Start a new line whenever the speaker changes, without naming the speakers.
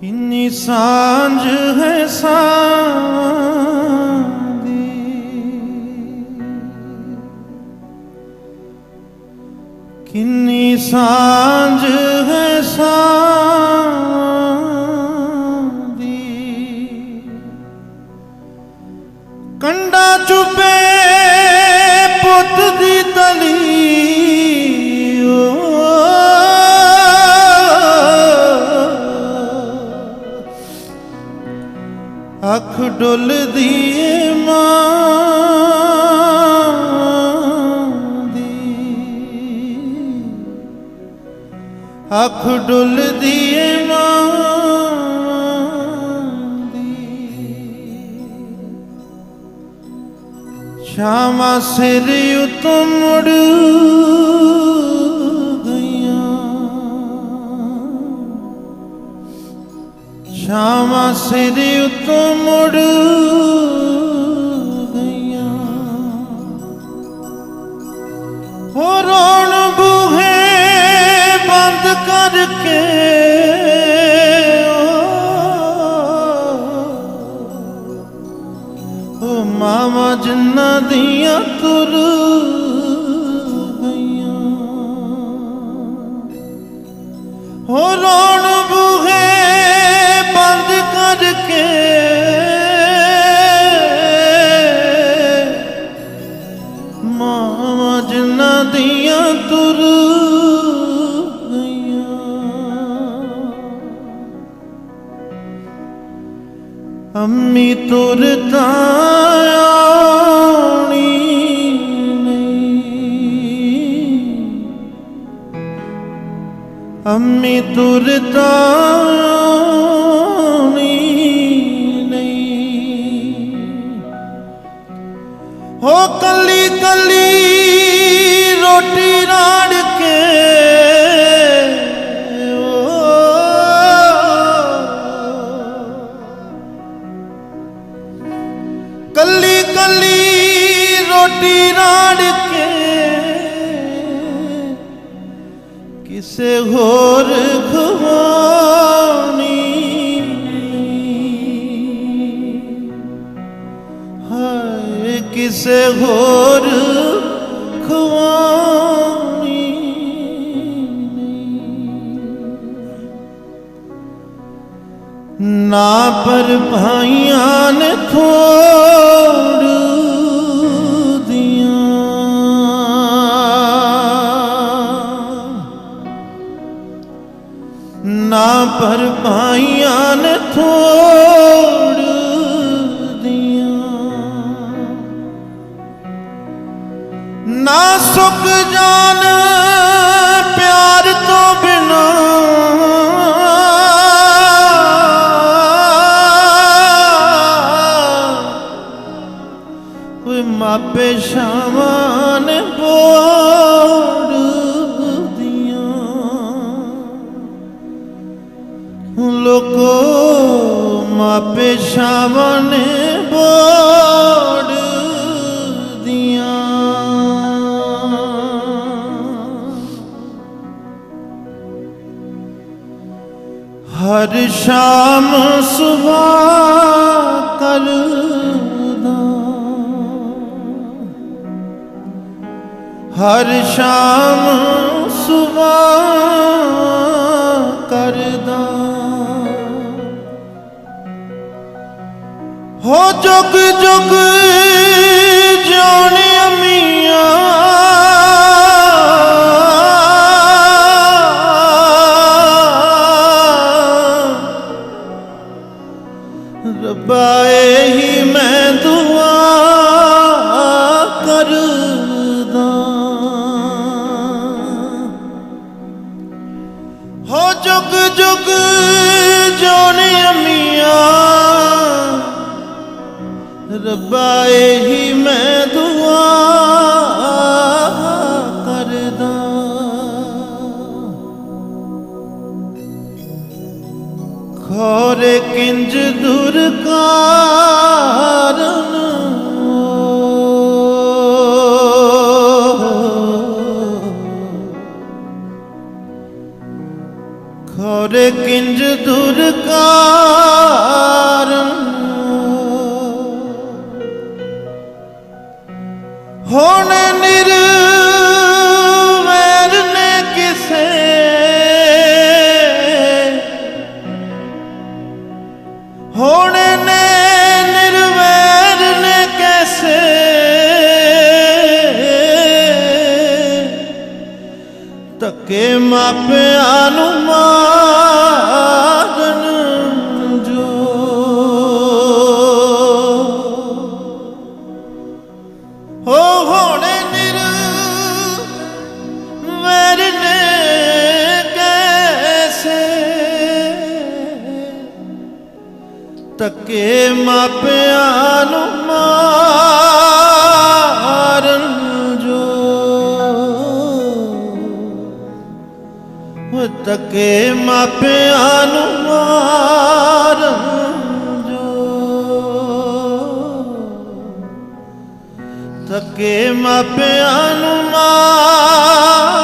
ਕਿੰਨੀ ਸਾਂਝ ਹੈ ਸਾਂਦੀ ਕਿੰਨੀ ਸਾਂਝ ਹੈ ਸਾਂ আখ ডোল দিয়ে মা শ্যামাসের উত্তমড় শ্যামাসের উত্তমড় আমি তোর তায়নি আমি তোর তায়নি हो कली कली रोटी राड़ ਰੋਟੀ ਰਾੜ ਕੇ ਕਿਸੇ ਹੋਰ ਖਵਾਉਣੀ ਹਾਏ ਕਿਸੇ ਹੋਰ ਖਵਾਉਣੀ ਨਾ ਪਰ ਨਾ ਪਰ ਭਾਈਆਂ ਨੇ ਥੋੜ ਦੀਆਂ। ਨਾ ਸੁੱਕ ਜਾਣ ਪਿਆਰ ਤੋਂ ਬਿਨਾ। ਕੋਈ ਮਾਪੇ ਸ਼ਾਮਾਂ ਨੇ ਬੋੜ। ਮਾਪੇ ਸ਼ਾਮਾਂ ਬੋੜ ਦੀਆਂ। ਹਰ ਸ਼ਾਮ ਸੁਬਾਹ ਕਰਦਾ। ਹਰ ਸ਼ਾਮ ਸੁਬਾਹ ਹੋ ਜੁਗ ਰੱਬਾ ਇਹੀ ਮੈਂ ਦੁਆ ਕਰਦਾ। ਖੋਰੇ ਕਿੰਜ ਦੁਰ ਕਾਰਨ ਖੋਰੇ ਕਿੰਜ ਦੁਰਕਾਰਨ ਮਾਪਿਆਂ ਨੂੰ ਮਾਰਨ ਜੋ। ਹੋ ਹੋਣੇ ਨਿਰ ਮਰਨੇ ਕੈਸੇ? ਤੱਕੇ ਮਾਪਿਆਂ ਨੂੰ ਮਾਰਨ ਹੋ ਤੱਕੇ ਮਾਪਿਆਂ ਨੂੰ ਮਾਰਨ ਜੋ। ਤੱਕੇ ਮਾਪਿਆਂ ਨੂੰ ਮਾਰਨ